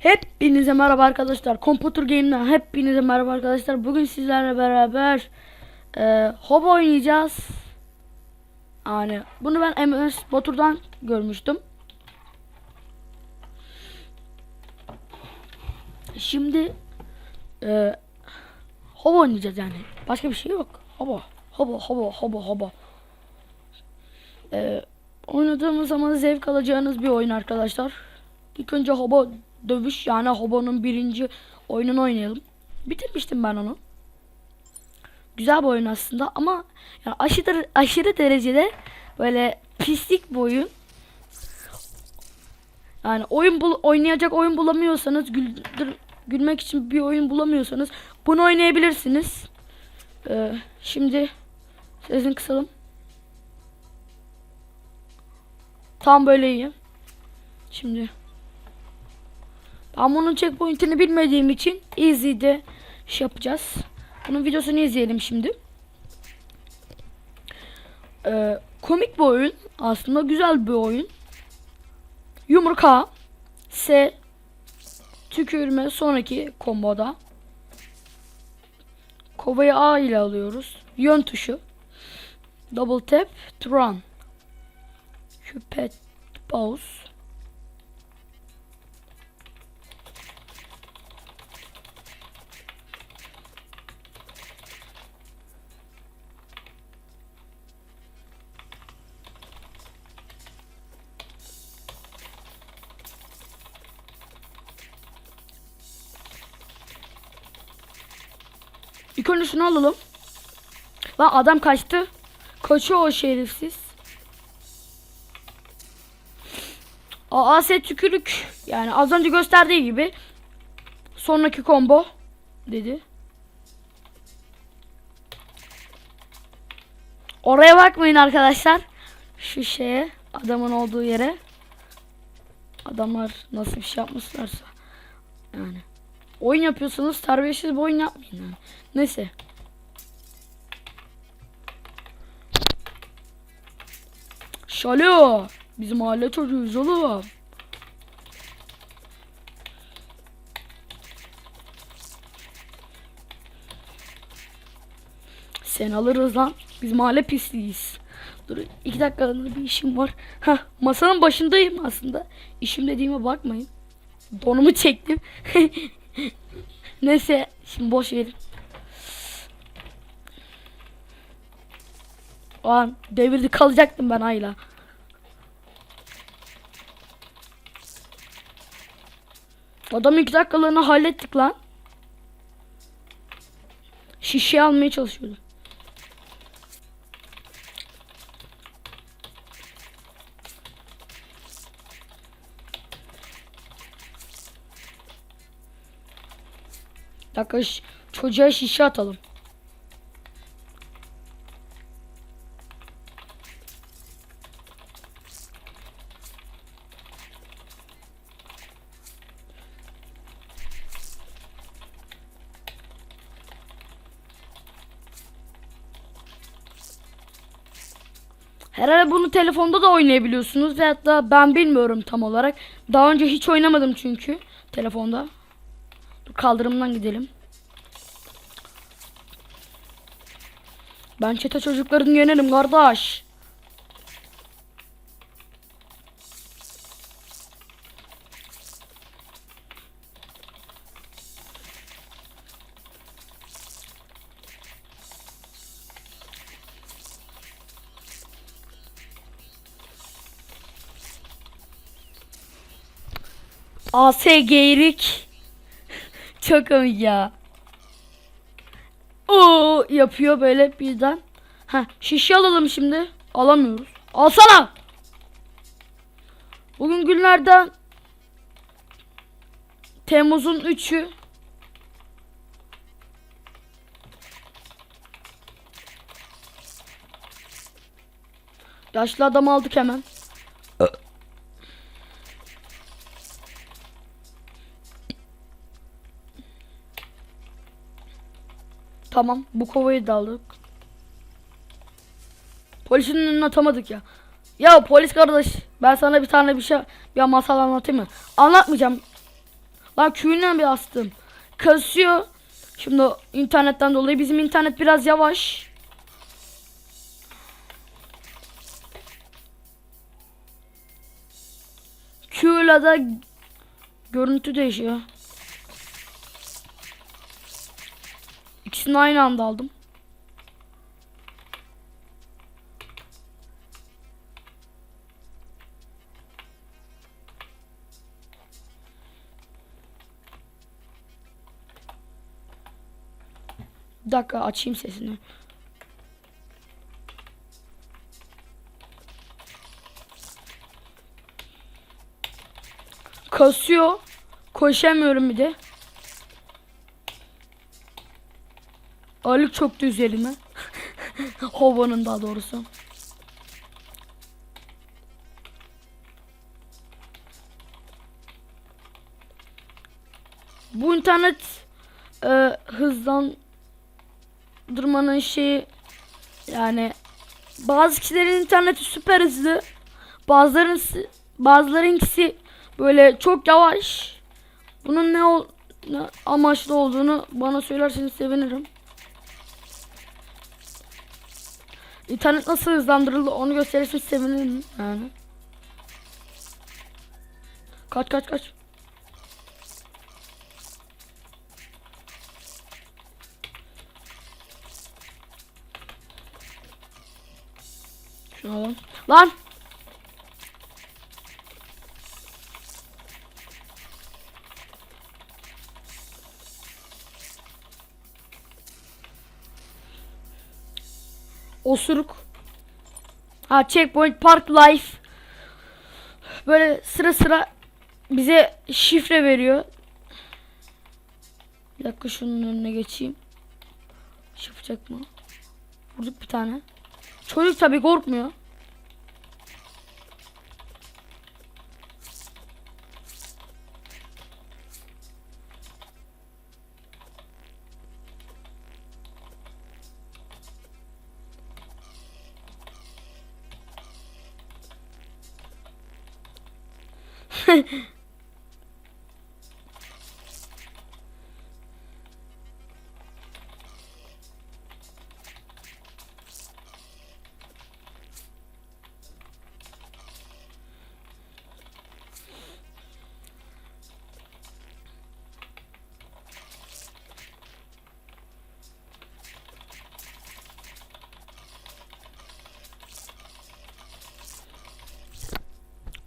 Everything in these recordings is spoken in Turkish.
Hepinize merhaba arkadaşlar. Computer Game'den hepinize merhaba arkadaşlar. Bugün sizlerle beraber e, Hobo oynayacağız. Yani bunu ben MS Batur'dan görmüştüm. Şimdi e, Hobo oynayacağız yani. Başka bir şey yok. Hobo. Hobo, hobo, hobo, hobo. E, oynadığımız zaman zevk alacağınız bir oyun arkadaşlar. İlk önce Hobo dövüş yani Hobo'nun birinci oyununu oynayalım. Bitirmiştim ben onu. Güzel bir oyun aslında ama yani aşırı aşırı derecede böyle pislik bir oyun. Yani oyun bul oynayacak oyun bulamıyorsanız güldür gülmek için bir oyun bulamıyorsanız bunu oynayabilirsiniz. Ee, şimdi sesini kısalım. Tam böyle iyi. Şimdi ben bunun checkpoint'ini bilmediğim için easy'de şey yapacağız. Bunun videosunu izleyelim şimdi. Ee, komik bir oyun. Aslında güzel bir oyun. Yumruk S tükürme sonraki komboda. Kovayı A ile alıyoruz. Yön tuşu. Double tap run. Küpet pause. İlk önce şunu alalım. Lan adam kaçtı. Kaçıyor o şerifsiz. AS tükürük. Yani az önce gösterdiği gibi. Sonraki combo. Dedi. Oraya bakmayın arkadaşlar. Şu şeye. Adamın olduğu yere. Adamlar nasıl bir şey yapmışlarsa. Yani. Oyun yapıyorsanız terbiyesiz bir oyun yapmayın. Yani. Neyse. Şalo. Bizim mahalle çocuğuyuz oğlum. Sen alırız lan. Biz mahalle pisliyiz. Dur iki dakikalığına bir işim var. Hah masanın başındayım aslında. İşim dediğime bakmayın. Donumu çektim. Neyse şimdi boş verin. O an devirdi kalacaktım ben Ayla. Adam iki dakikalığını hallettik lan. Şişe almaya çalışıyordu. Dakika çocuğa şişe atalım. Herhalde bunu telefonda da oynayabiliyorsunuz ve hatta ben bilmiyorum tam olarak. Daha önce hiç oynamadım çünkü telefonda. Kaldırımdan gidelim. Ben çete çocuklarını yenerim kardeş. AS. Çok komik ya. Oo yapıyor böyle birden. Ha şişe alalım şimdi. Alamıyoruz. Alsana. Bugün günlerden Temmuz'un 3'ü. Yaşlı adam aldık hemen. Tamam bu kovayı da aldık. Polisin önüne atamadık ya. Ya polis kardeş ben sana bir tane bir şey bir masal anlatayım mı? Anlatmayacağım. Lan Q'yla bir astım. Kasıyor. Şimdi internetten dolayı bizim internet biraz yavaş. Q'la da görüntü değişiyor. İkisini aynı anda aldım. Bir dakika açayım sesini. Kasıyor. Koşamıyorum bir de. Ağırlık çöktü üzerime. Hovanın daha doğrusu. Bu internet e, hızlandırmanın şeyi yani bazı kişilerin interneti süper hızlı. Bazıların bazılarınkisi böyle çok yavaş. Bunun ne, ol, ne amaçlı olduğunu bana söylerseniz sevinirim. İnternet nasıl hızlandırıldı onu gösterirseniz sevinirim yani. Kaç kaç kaç. Şunu alalım. Lan! Osuruk. Ha checkpoint park life. Böyle sıra sıra bize şifre veriyor. Bir dakika şunun önüne geçeyim. İş yapacak mı? Vurduk bir tane. Çocuk tabii korkmuyor.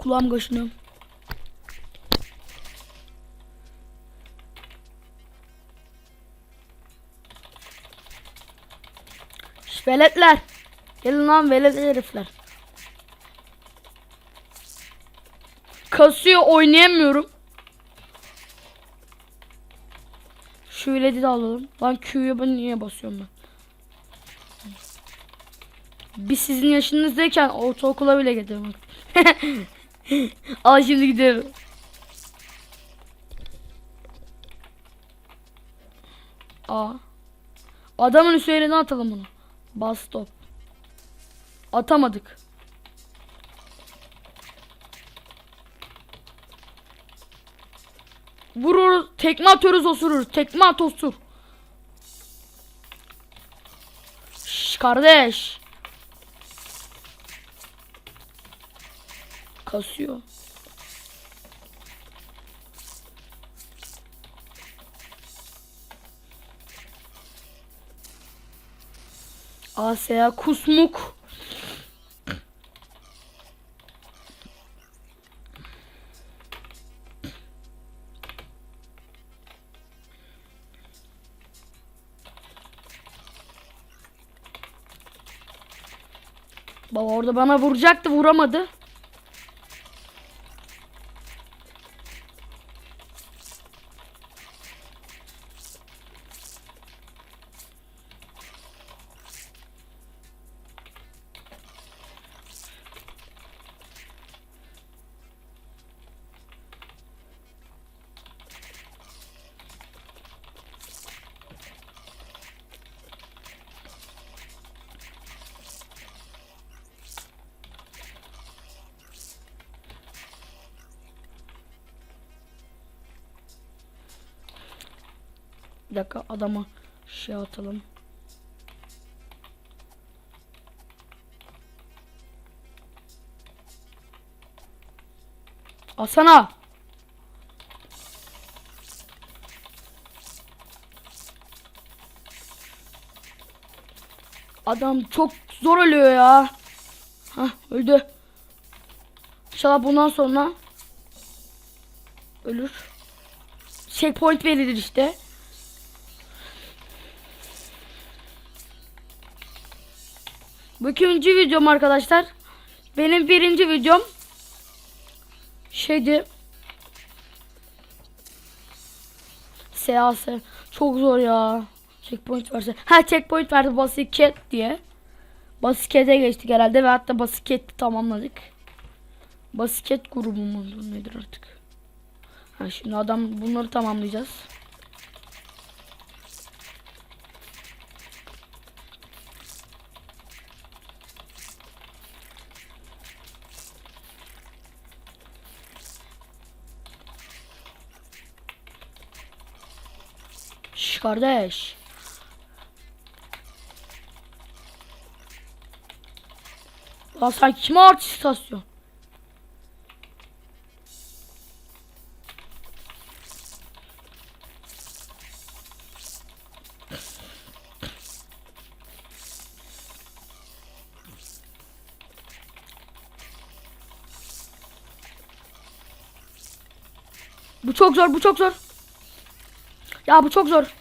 Kulağım kaşınıyor. Veletler. Gelin lan velet herifler. Kasıyor oynayamıyorum. Şu veledi de alalım. Lan Q'ya ben niye basıyorum ben? Biz sizin yaşınızdayken ortaokula bile gidemedik. Al şimdi gidelim. Aa. Adamın üzerine atalım bunu. Bas stop. Atamadık. Vururuz. Tekme atıyoruz osurur. Tekme at osur. Şş, kardeş. Kasıyor. Asya kusmuk. Baba orada bana vuracaktı vuramadı. Bir dakika adama şey atalım. Asana. Adam çok zor ölüyor ya. Hah öldü. İnşallah bundan sonra ölür. Checkpoint verilir işte. Bu ikinci videom arkadaşlar. Benim birinci videom şeydi. Seası. Çok zor ya. Checkpoint verse. Ha checkpoint verdi basket diye. Baskete geçtik herhalde ve hatta basket tamamladık. Basket grubu mudur nedir artık? Ha şimdi adam bunları tamamlayacağız. Şş kardeş. Lan sen kime artist asıyorsun? Bu çok zor, bu çok zor. Ya bu çok zor.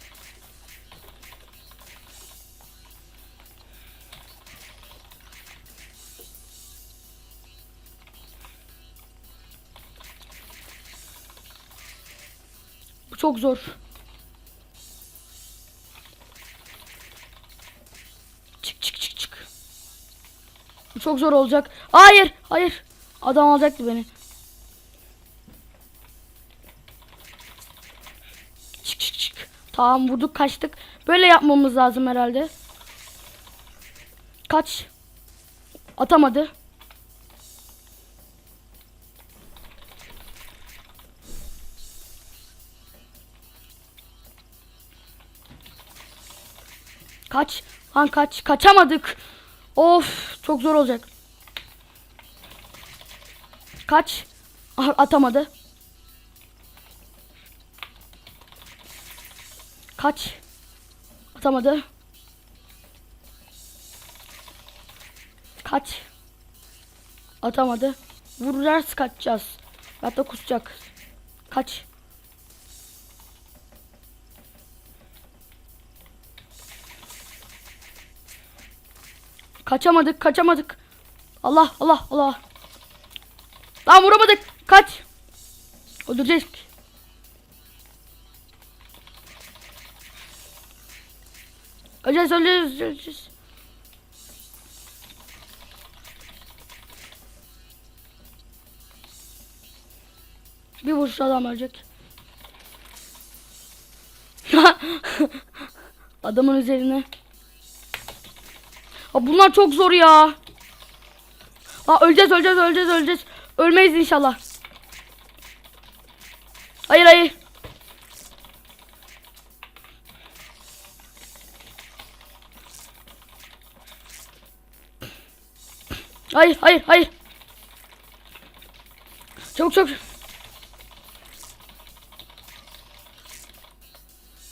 Çok zor. Çık çık çık çık. Bu çok zor olacak. Hayır, hayır. Adam alacaktı beni. Çık çık çık. Tamam vurduk kaçtık. Böyle yapmamız lazım herhalde. Kaç. Atamadı. Kaç. Lan kaç. Kaçamadık. Of çok zor olacak. Kaç. Ah, Atamadı. Kaç. Atamadı. Kaç. Atamadı. Vuracağız kaçacağız. Hatta kusacak. Kaç. Kaçamadık kaçamadık. Allah Allah Allah. Lan vuramadık. Kaç. Öldürecek. Öleceğiz öleceğiz öleceğiz. Bir vuruş adam ölecek. Adamın üzerine. Aa, bunlar çok zor ya. Aa, öleceğiz öleceğiz öleceğiz öleceğiz. Ölmeyiz inşallah. Hayır hayır. Hayır hayır hayır. Çok çok.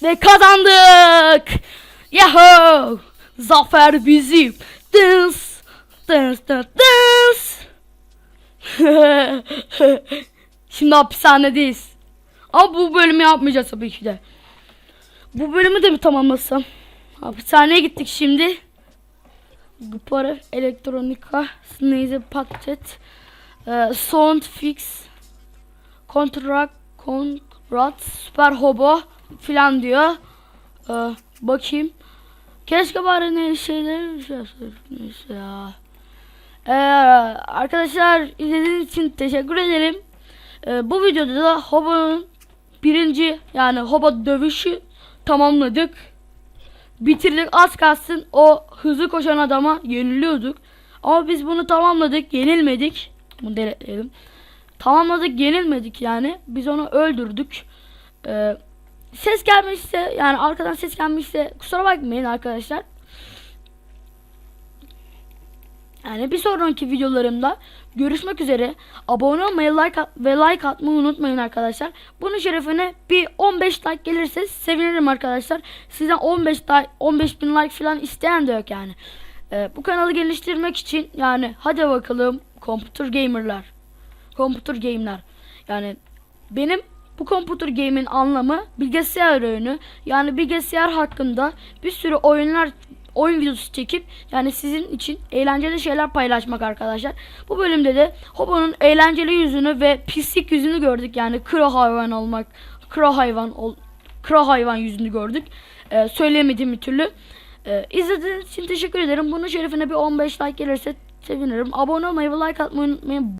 Ve kazandık. Yahoo! Zafer bizim. Dız. Dız dız dız. Şimdi hapishanedeyiz. Ama bu bölümü yapmayacağız tabii ki de. Bu bölümü de mi tamamlasam? Hapishaneye gittik şimdi. Para, elektronika, sneeze paket, e, sound fix, kontrak, kontrat, süper hobo filan diyor. E, bakayım. Keşke bari ne şeyler şey yapsaydık. neyse ya. E, arkadaşlar izlediğiniz için teşekkür ederim. E, bu videoda da Hobo'nun birinci yani Hobo dövüşü tamamladık bitirdik az kalsın o hızlı koşan adama yeniliyorduk. Ama biz bunu tamamladık yenilmedik. Bunu deletleyelim. Tamamladık yenilmedik yani. Biz onu öldürdük. Ee, ses gelmişse yani arkadan ses gelmişse kusura bakmayın arkadaşlar. Yani bir sonraki videolarımda görüşmek üzere. Abone olmayı like ve like atmayı unutmayın arkadaşlar. Bunun şerefine bir 15 like gelirse sevinirim arkadaşlar. Sizden 15 like 15 bin like falan isteyen de yok yani. Ee, bu kanalı geliştirmek için yani hadi bakalım computer gamerlar. Computer game'ler. Yani benim bu computer game'in anlamı bilgisayar oyunu. Yani bilgisayar hakkında bir sürü oyunlar oyun videosu çekip yani sizin için eğlenceli şeyler paylaşmak arkadaşlar. Bu bölümde de Hobo'nun eğlenceli yüzünü ve pislik yüzünü gördük. Yani kro hayvan olmak, kro hayvan ol, kro hayvan yüzünü gördük. Ee, söyleyemedim bir türlü. Ee, izlediğiniz için teşekkür ederim. Bunun şerefine bir 15 like gelirse sevinirim. Abone olmayı ve like atmayı unutmayın.